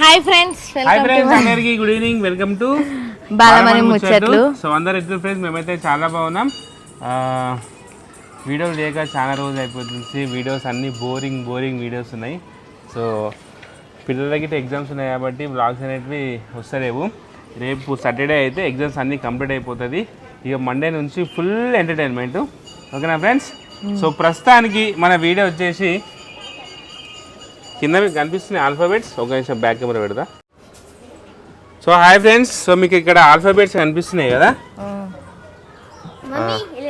Hi friends hi friends అందరికి good evening welcome to Balamani ముచ్చట్లు. So అందరు ఎట్లు ఫ్రెండ్స్ మేమైతే చాలా బాగున్నాం. వీడియోలు లేక చాలా రోజులు అయిపోతుంది. వీడియోస్ అన్ని బోరింగ్ బోరింగ్ వీడియోస్ ఉన్నాయి. సో పిల్లలకి ఎగ్జామ్స్ ఉన్నాయి కాబట్టి బ్లాగ్స్ అనేటివి వస్తలేవు. రేపు సాటర్డే అయితే ఎగ్జామ్స్ అన్నీ కంప్లీట్ అయిపోతుంది. ఇక మండే నుంచి ఫుల్ ఎంటర్టైన్మెంట్ ఓకేనా ఫ్రెండ్స్ సో ప్రస్తుతానికి మన వీడియో వచ్చేసి కింద మీకు కనిపిస్తున్నాయి ఆల్ఫాబెట్స్ ఒక నిమిషం బ్యాక్ కెమెరా పెడతా. సో హాయ్ ఫ్రెండ్స్ సో మీకు ఇక్కడ ఆల్ఫాబెట్స్ కనిపిస్తున్నాయి కదా?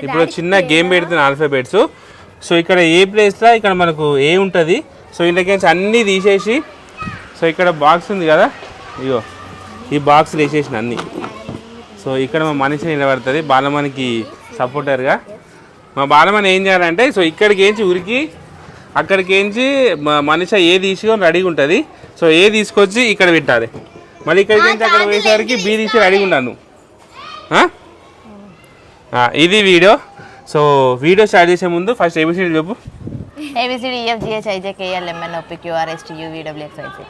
ఇప్పుడు చిన్న గేమ్ పెడుతున్న ఆల్ఫాబెట్స్ సో ఇక్కడ ఏ ప్లేస్లో ఇక్కడ మనకు ఏ ఉంటుంది? సో ఇందులోకి అన్నీ తీసేసి సో ఇక్కడ బాక్స్ ఉంది కదా? ఇగో ఈ బాక్స్ వేసేసిన అన్నీ. సో ఇక్కడ మా మనిషి నిలబడుతుంది బాలమణికి సపోర్టర్గా మా బాలమణి ఏం చేయాలంటే సో ఇక్కడికి ఏంచి ఉరికి అక్కడికి ఏంచి మనిషి ఏ తీసుకొని రెడీగా ఉంటుంది. సో ఏ తీసుకొచ్చి ఇక్కడ పెట్టాలి. మళ్ళీ ఇక్కడికి ఏంచి అక్కడ పోయేసరికి బీ తీసి రెడీగా ఉన్నాను. ఇది వీడియో. సో వీడియో స్టార్ట్ చేసే ముందు first A B C D చెప్పు. A B C D E F G H I J K L M N O P Q R S T U V W X Y Z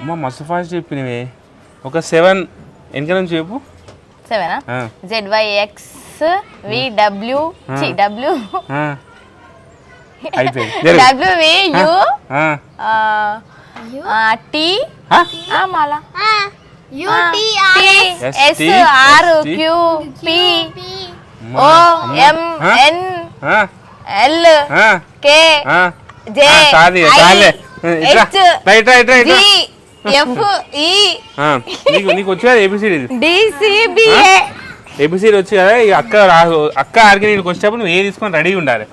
అమ్మ మస్తు fast చెప్పినవే. ఒక seven వెనక నుంచి చెప్పు. సెవెనా ఆ, Z Y X V W చి డబ్ల్యూ ఆ. అయిపోయింది. T. S. R. Q P. O. M? N L K. J. H right right right G F E. నీకు నీకు వచ్చి కదా ఏబిసిడి డిసిబిఏ ఏబిసిడి వచ్చి కదా అక్క రా అక్క ఆడికి నీకు వచ్చేటప్పుడు నువ్వు ఏ తీసుకొని రెడీ ఉండాలి.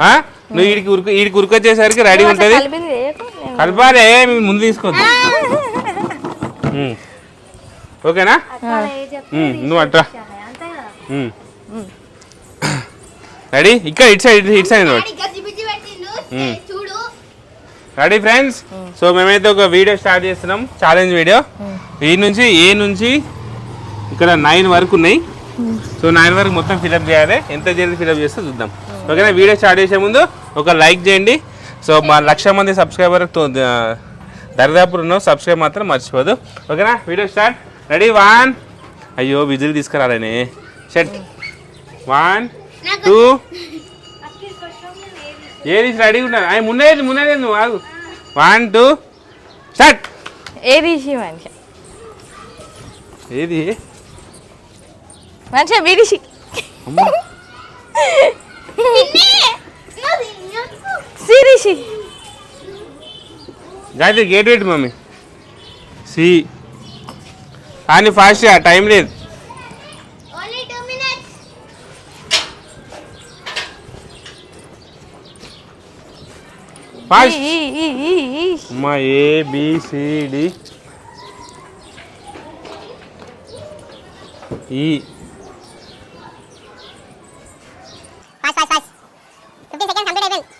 ఆ? నువ్వు వీడికి ఉరుకు వీడికి ఉరికొచ్చేసరికి రెడీ ఉంటుంది. కలపాలే మేము ముందు తీసుకోవద్దు ఉమ్. ఓకేనా? నువ్వు అట్రా. రెడీ? ఇక్కడ ఇటు సైడ్ ఇటు సైడ్ రెడీ. ఫ్రెండ్స్? సో మేమైతే ఒక వీడియో స్టార్ట్ చేస్తున్నాం. Challenge video. ఈ నుంచి ఏ నుంచి ఇక్కడ నైన్ వరకు ఉన్నాయి. సో నైన్ వరకు మొత్తం ఫిలప్ చేయాలి. ఎంత జల్దీ ఫిలప్ చేస్తే చూద్దాం. ఓకేనా? వీడియో స్టార్ట్ చేసే ముందు ఒక లైక్ చేయండి. సో మా లక్ష మంది సబ్స్క్రైబర్ దరిదాపు ఉన్నాం సబ్స్క్రైబ్ మాత్రం మర్చిపోదు. ఓకేనా? Video start. రెడీ? వన్. అయ్యో విజిల్ తీసుకురాలేనే. షట్. One two. ఏది రెడీ ఉన్నాను ఆయన మున్నేది మున్నేది నువ్వు ఆగు. One two. స్టార్ట్ ఏది ఏది? విడిసి సిరిసి గాయత్రి గేట్ పెట్టి మమ్మీ. సి. కానీ ఫాస్ట్ టైం లేదు. మినిట్స్ ఫాస్ట్ ఈ ఈ ఈ ఈ అమ్మా A B C D E fast fast fast fifteen second complete అయిపోయింది seventeen eighteen nineteen twenty nine seventy ఈరోజు వచ్చింది A B C D Aisha ninety ఈ ఈ hundred one not one one not two P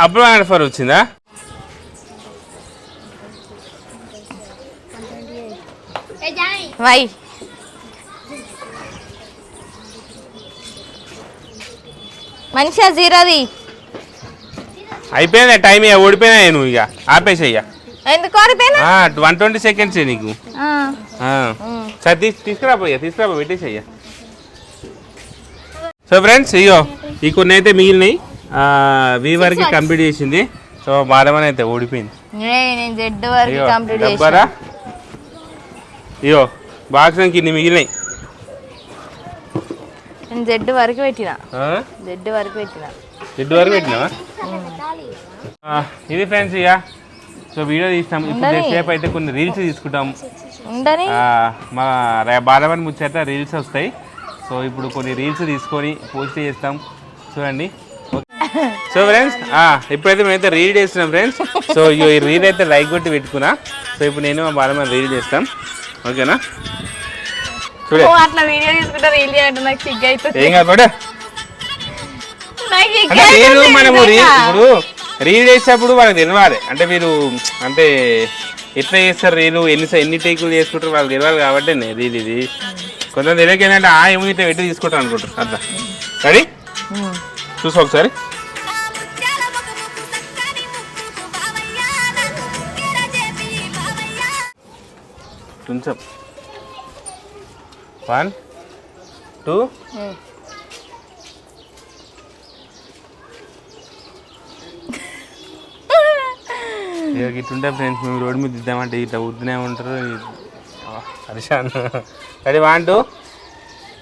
అప్పుడు one four వచ్చిందా ఏ Joy why. మనిషి జీరోది. అయిపోయింది టైం ఇక ఓడిపోయినా నువ్వు ఇక ఆపేసేయ్యా ఎందుకు ఓడిపోయినా వన్ ట్వంటీ సెకండ్స్ నీకు. ఆ. సరే తీసు తీసుకురా పోయా తీసుకురా పెట్టేసయ్యా సో ఫ్రెండ్స్ ఇగో ఈ కొన్ని అయితే మిగిలినాయి. వి వరకు కంప్లీట్ చేసింది. సో బాలమని అయితే ఓడిపోయింది ఏయ్, నేను జెడ్ వరకు ఇగో బాక్స్ నాకు ఇన్ని మిగిలినాయి. నేను జెడ్ వరకు పెట్టిన? జెడ్ వరకు పెట్టిన. జిడ్డు వరకు పెట్టినావా? ఇది ఫ్రెండ్స్ ఇక. సో వీడియో తీస్తాం. ఇప్పుడు. సేపు అయితే కొన్ని రీల్స్ తీసుకుంటాం. మా రే- బాలమని ముచ్చట రీల్స్ వస్తాయి. సో ఇప్పుడు కొన్ని రీల్స్ తీసుకొని పోస్ట్ చేస్తాం. చూడండి. సో ఫ్రెండ్స్ ఇప్పుడైతే మేమైతే రీల్ చేస్తున్నాం ఫ్రెండ్స్ సో ఈ రీల్ అయితే లైక్ కొట్టి పెట్టుకున్నా. సో ఇప్పుడు నేను మా బాలమని రీల్ చేస్తాం. ఓకేనా అట్లా వీడియో తీసుకుంటే రీల్ చేయండి నాకు సిగ్గు అవుతుంది ఏం కాదు పడు. నాకు సిగ్గు అంటే అవుతుంది మనము రీల్. ఇప్పుడు రీల్ చేసేటప్పుడు వాళ్ళకి తెలియాలి అంటే మీరు అంటే ఎట్లా చేస్తారు రీలు? ఎన్ని ఎన్ని టేకులు చేసుకుంటారు వాళ్ళకి తెలియాలి కాబట్టి రీల్ ఇది కొంచెం తెలియక ఏంటంటే ఆ ఏమో ఇట్లా పెట్టి తీసుకుంటారు అనుకుంటారు. అట్లా. రెడీ చూసి ఒకసారి. కొంచెం వన్ టూ ఇక ఇట్లుంటే ఫ్రెండ్స్ మేము రోడ్డు మీద ఇద్దామంటే ఇట్లా వద్దునే ఉంటారు. హరిషాన్ రెడీ వన్ టూ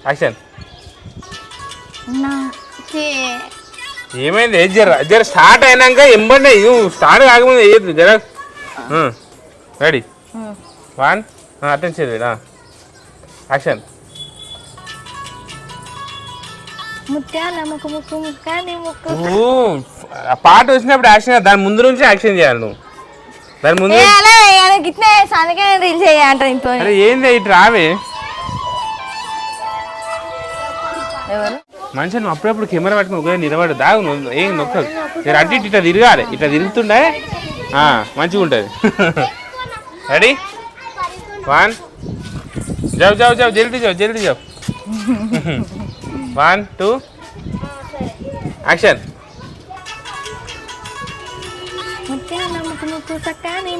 యాక్షన్ ఏమైంది? జర జర స్టార్ట్ అయినాక ఎంబండి నువ్వు స్టార్ట్ కాకముందు వేయద్దు జర? రెడీ వన్ అటెండ్ చేయలేదు యాక్షన్ ముత్యాల ముక్కు ముక్కు. ముక్కాని ముక్కు నువ్వు ఆ పాట వచ్చినప్పుడు యాక్షన్ దాని ముందు నుంచి యాక్షన్ చేయాలి నువ్వు. దాని ముందు ఏ అలా ఆయన గిట్నే అందుకే రీల్ ఇంట్లో అరే ఏంది ఇటు రావే? ఎవరు? మనిషి నువ్వు అప్పుడప్పుడు కెమెరా పట్టుకుని ఒకవేళ నిలబడు దాగు నువ్వు ఏం నొక్కదు మీరు అటు ఇటు ఇట్లా తిరగాలి. ఇట్లా తిరుగుతుండే? ఆ, మంచిగా ఉంటుంది. రెడీ వన్ జావ్ జావ్ జావ్ జల్దీ జావ్ జల్దీ జావ్ వన్ టూ. యాక్షన్. ముత్యాల ముక్కు సక్కాని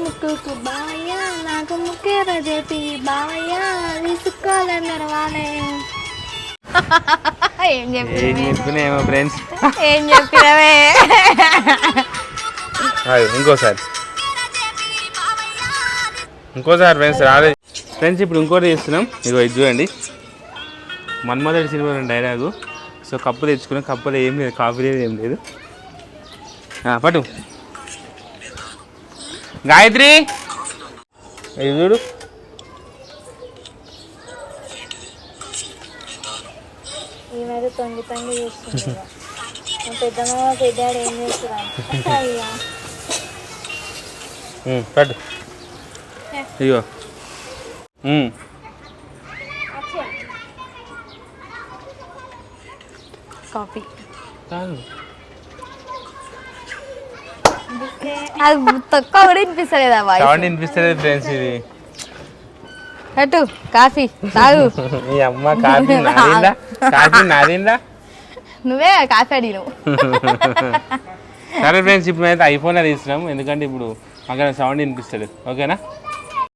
నాకు ఏం ఫ్రెండ్స్ ఏం చెప్పినవే? ఇంకోసారి ఇంకోసారి ఫ్రెండ్స్ రాలేదు ఫ్రెండ్స్ ఇప్పుడు ఇంకోటి చేస్తున్నాం. ఇది చూడండి. మన్మధుడి సినిమా డైలాగు సో కప్పు తెచ్చుకున్నాం. కప్పులో ఏం లేదు కాఫీ లేదు ఏం లేదు. ఆ, పట్టు. గాయత్రి! ఇది చూడు. తొంగి తొంగి పెద్దమ్మ పెద్దాడు ఏం ఇగో కాఫీ. అది తక్కువ కూడా వినిపిస్తలేదా వాయిస్ సౌండ్ వినిపిస్తలేదు ఫ్రెండ్స్ ఇది. అటు కాఫీ తాగు. ఈ అమ్మ కాఫీ నాదిందా? కాఫీ నాదిందా? నువ్వే కాఫీ అడిగినావు. సరే ఫ్రెండ్స్ ఇప్పుడు అయితే ఐఫోన్ తీసుకున్నాం ఎందుకంటే ఇప్పుడు అక్కడ సౌండ్ వినిపిస్తుంది ఓకేనా?